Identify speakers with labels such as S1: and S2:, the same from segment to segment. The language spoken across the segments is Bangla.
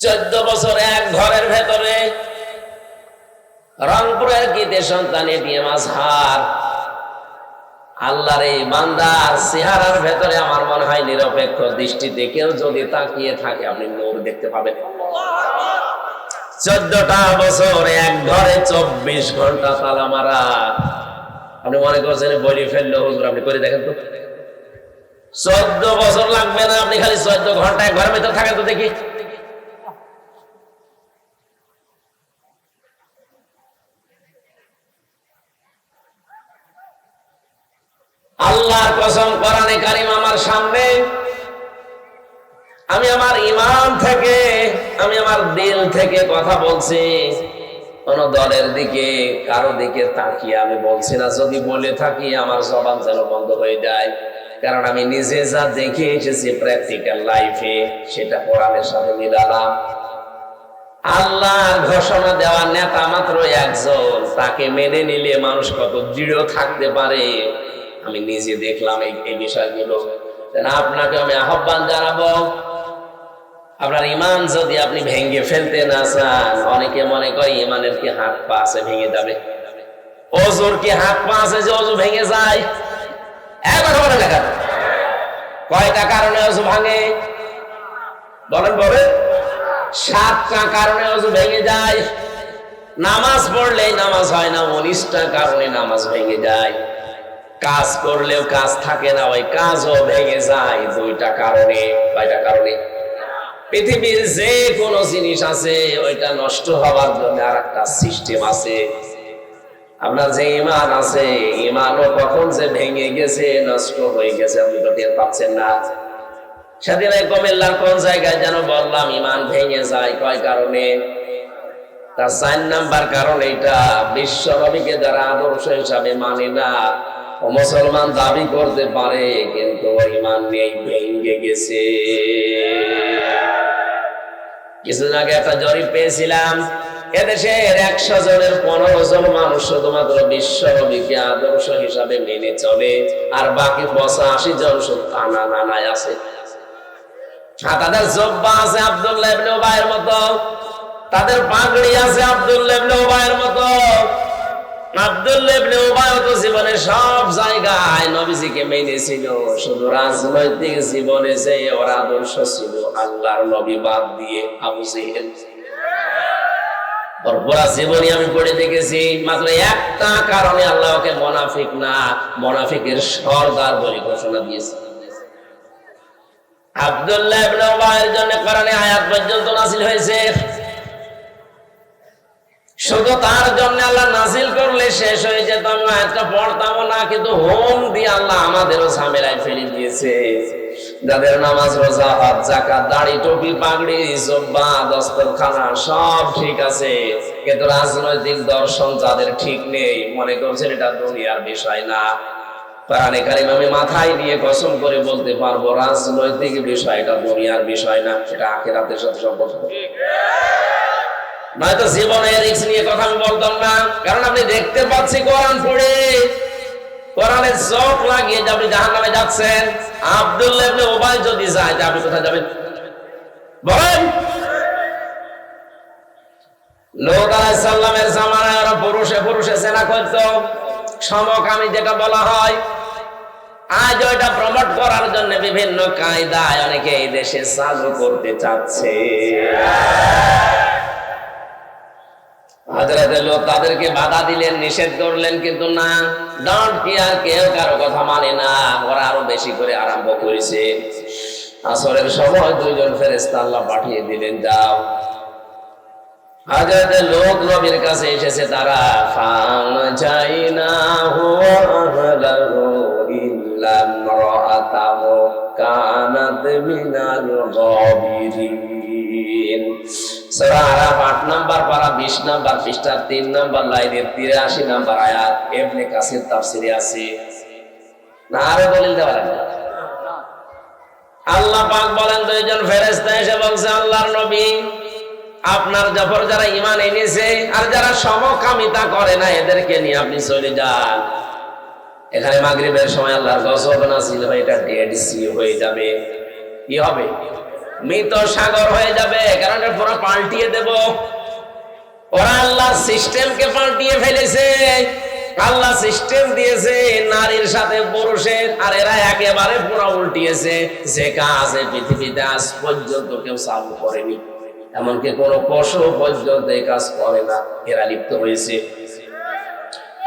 S1: চোদ্দ বছর এক ঘরের ভেতরে। রংপুরের গীতে সন্তান এটিএম আজহার। আল্লাহর এই বান্দার চেহারার ভেতরে আমার মনে হয় নিরপেক্ষ দৃষ্টিতে কেউ যদি তাকিয়ে থাকে, আপনি নূর দেখতে পাবেন। চোদ্দটা বছর, এক ঘরে চব্বিশ ঘণ্টা তালা মারা। আপনি মনে করছেন বলি ফেলল, হুজুর, আপনি করে দেখেন তো। চোদ্দ বছর লাগবে না, আপনি খালি চোদ্দ ঘণ্টা এক ঘরের ভেতর থাকেন তো দেখি। আল্লাহর কসম কোরআনে কারিম আমার সামনে। আমি আমার ইমান থেকে, আমি আমার দিল থেকে কথা বলছি। কোন দলের দিকে, কারও দিকে তাকিয়ে আমি বলছি না। যদি বলে থাকি, আমার জবান যেন বন্ধ হয়ে যায়। কারণ আমি নিজে যা দেখে এসেছি প্র্যাকটিক্যাল লাইফে সেটা কোরআনের সাথে মিলালাম। আল্লাহ ঘোষণা দেওয়া নেতা মাত্র একজন। তাকে মেনে নিলে মানুষ কত দৃঢ় থাকতে পারে। আমি নিজে দেখলাম এই বিষয়গুলো। আপনাকে আমি আহ্বান জানাব, আপনার ইমান যদি আপনি ভেঙে ফেলতে না চান, অনেকে মনে করে ইমানের কি হাত পা আছে, ভেঙে যাবে। অজুর কি হাত পা আছে যে অজু ভেঙে যায়? কয়টা কারণে অজু ভাঙে? বলেন বলে সাতটা কারণে অজু ভেঙে যায়। নামাজ পড়লেই নামাজ হয় না, উনিশটা কারণে নামাজ ভেঙে যায়। কাজ করলেও কাজ থাকে না, ওই কাজও ভেঙে যায় দুইটা কারণে। কয়টা কারণে? পৃথিবীর যে কোনো জিনিস আছে, ওইটা নষ্ট হওয়ার জন্য আর একটা সিস্টেম আছে। আপনার যে ইমান আছে, ইমানও কখন যে ভেঙে গেছে, নষ্ট হয়ে গেছে, আপনি তো টের পাচ্ছেন না। সেদিন কুমিল্লার কোন জায়গায় যেন বললাম, ইমান ভেঙে যায়, কয় কারণে? তার চার নাম্বার কারণ এটা বিশ্ব নবীকে যারা আদর্শ হিসাবে মানে না মুসলমান দাবি করতে পারে, কিন্তু ইমান নেই ভেঙে গেছে। কিছুদিন আগে একটা জরিপ পেয়েছিলাম, এদেশের একশো জনের পনেরো জন মানুষ শুধুমাত্র আদর্শ হিসাবে মেনে চলে, আর বাকি পঁচাশি জন শুধু নানায় আছে। তাদের জব্বা আছে আব্দুল্লাহ মতো, তাদের পাগড়ি আছে আব্দুল্লাহ ইবনে মতো। আমি পড়ে দেখেছি। মাত্র একটা কারণে আল্লাহ ওকে মোনাফিক না, মোনাফিকের সর্দার বলে ঘোষণা দিয়েছে। আব্দুল্লাহ জন্য কোরআনে আয়াত পর্যন্ত নাযিল হয়েছে। শুধু তার জন্য আল্লাহ নাজিল করলে শেষ হয়ে যেত আমি আয়াতটা পড়তাম না, কিন্তু হোম দিয়ে আল্লাহ আমাদেরও ঝামেলায় ফেলে দিয়েছে। যাদের নামাজ, রোজা, হজ জাকাত দাড়ি, টুপি, পাগড়ি, জব্বা, দস্তরখানা সব ঠিক আছে, কিন্তু রাজনৈতিক দর্শন যাদের ঠিক নেই, মনে করছেন এটা দুনিয়ার বিষয় না। কোরআনে কারিম আমি মাথায় নিয়ে কসম করে বলতে পারব, রাজনৈতিক বিষয়টা দুনিয়ার বিষয় না সেটা আখেরাতের সাথে সম্পর্ক। নয়তো জীবনে রিক্স নিয়ে কথা আমি বলতাম না। কারণ আপনি দেখতে পাচ্ছি কোরআন পড়ে। কোরআনের চোখ লাগিয়ে যে আপনি জাহান নামে যাচ্ছেন। আব্দুল্লাহ উবাই যদি যায়, তা আপনি কোথায় যাবেন? বলেন। লোক জামানায় ওরা পুরুষে পুরুষে সেনা সমকামী যেটা বলা হয়। আজ ওইটা প্রমোট করার জন্য বিভিন্ন কায়দায় অনেকে এই দেশে চালু করতে চাচ্ছে। হাজরাতের লোক তাদেরকে বাধা দিলেন, নিষেধ করলেন, কিন্তু না কেউ কারও কথা মানে না, ওরা আরও বেশি করে আরম্ভ করেছে। আসরের সময় দুইজন ফেরেস্তা আল্লাহ পাঠিয়ে দিলেন, যাও। হাজরাতের লোক নবীর কাছে এসেছে, তারা ফাং যাই না ইল্লাম রাআতাহু কানাত মিনাল গাবিরিন সূরা আরাফ 8 নাম্বার পারা 20 নাম্বার পৃষ্ঠার 3 নাম্বার লাইনের 83 নাম্বার আয়াত ইবনে কাসির তাফসিরে আছে। না, আরও আল্লাহ পাক বলেন, দুইজন ফেরেশতা এসে বলছে, আল্লাহর নবী, আপনার জফর যারা ইমান এনেছে আর যারা সমকামিতা করে না, এদেরকে নিয়ে আপনি চলে যান। এখানে মাগরিবের সময় আল্লাহর গজব নাসিল হয়ে এটা ডেড সি হয়ে যাবে। কি হবে? মৃত সাগর হয়ে যাবে কারণ পুরো পাল্টিয়ে দেব। ওরা আল্লাহ সিস্টেমকে পাল্টিয়ে ফেলেছে। আল্লাহ সিস্টেম দিয়েছে নারীর সাথে পুরুষের, আর এরা একেবারে পুরো উল্টিয়েছে। যে কাজ পৃথিবীতে আজ পর্যন্ত কেউ চালু করেনি। এমনকি কোন পশু পর্যন্ত এই কাজ করে না, এরা লিপ্ত হয়েছে।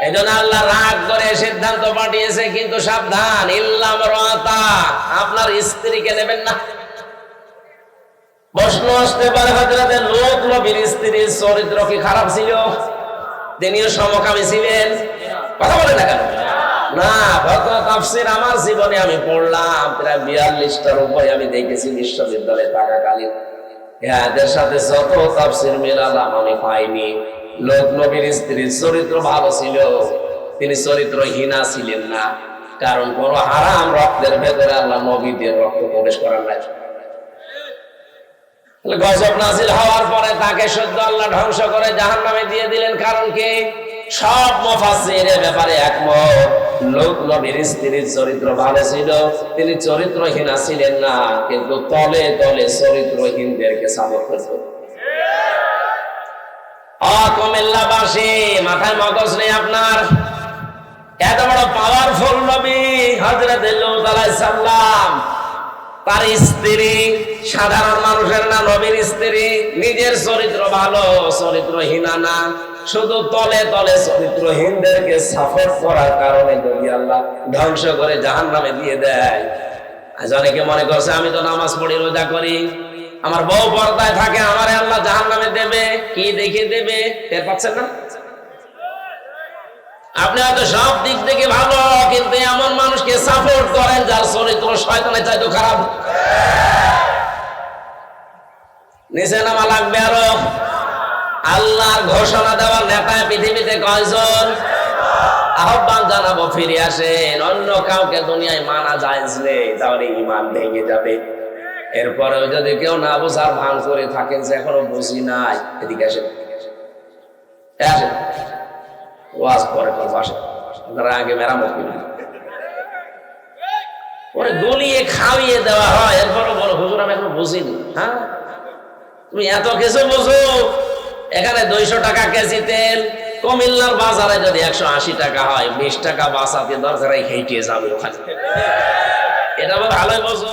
S1: এই জন্য আল্লাহ রাগ করে সিদ্ধান্ত পাঠিয়েছে, কিন্তু সাবধান ইল্লাম আপনার স্ত্রীকে নেবেন না। প্রশ্ন আসতে পারে লোক নবীর স্ত্রীর চরিত্র কি খারাপ ছিল? তিনিও সমকামী ছিলেন? কথা বলে না কেন? না তাফসির আমার জীবনে আমি পড়লাম, প্রায় বিয়াল্লিশটার উপরে আমি দেখেছি বিশ্ববিদ্যালয়ে থাকাকালীন। এদের সাথে যত তাফসির মেলালাম, আমি পাইনি। লোক নবীর স্ত্রীর চরিত্র ভালো ছিল, তিনি চরিত্রহীনা ছিলেন না। কারণ কোন হারাম রক্তের ভেতরে আল্লাহ নবীদের রক্ত প্রবেশ করার নাই। গজব নাজিল হওয়ার পরে তাকে সদ্য আল্লাহ ধ্বংস করে জাহান নামে দিয়ে দিলেন। কারণ কি? সব মুফাসসির এ ব্যাপারে একমত। লোক নবীর স্ত্রীর চরিত্র ভালো ছিল, তিনি না, কিন্তু তলে তলে চরিত্রহীনদেরকে করতেন। মাথায় মগজ নেই আপনার। এত বড় পাওয়ারফুল তার স্ত্রী সাধারণ মানুষের স্ত্রী, নিজের চরিত্র ভালো, চরিত্রহীনা না। শুধু তলে তলে চরিত্রহীনদেরকে সাপোর্ট করার কারণে যদি আল্লাহ ধ্বংস করে জাহান নামে দিয়ে দেয়। আজ অনেকে মনে করছে, আমি তো নামাজ পড়ি, রোজা করি। আমার বউ পর্দায় থাকে, আমার আল্লাহ জাহান নামে দেবে, কি দেবে? টের পাচ্ছেন না? আপনি হয়তো সব দিক থেকে ভালো, কিন্তু এমন মানুষকে সাপোর্ট করেন যার চরিত্র শয়তানের চাইতে খারাপ। নিচে নামা লাগবে আরও। আল্লাহর ঘোষণা দেওয়ার নেতায় পৃথিবীতে কয়জন? আহ্বান জানাব, ফিরে আসেন। অন্য কাউকে দুনিয়ায় মানা যায় নেই, তাহলে ইমান ভেঙে যাবে। এরপরেও যদি কেউ না বোঝার ভান করে থাকেন যে এখনও বুঝি নাই। এদিকে আসেন। আসেন। ওয়াজ পরে করব আসেন। আপনারা আগে মেরামত করবেন ওরে গলিয়ে খাওয়িয়ে দেওয়া হয়। এরপরও বলো, হুজুর, আমি এখনও বুঝিনি। হ্যাঁ? তুমি এত কিছু বুঝো? এখানে দুইশো টাকা কেজি তেল, কমিল্লার বাজারে যদি একশো আশি টাকা হয়, বিশ টাকা বাঁচাতে দরকার হেঁটে যাবে ওখানে এটা ভালোই বোঝো।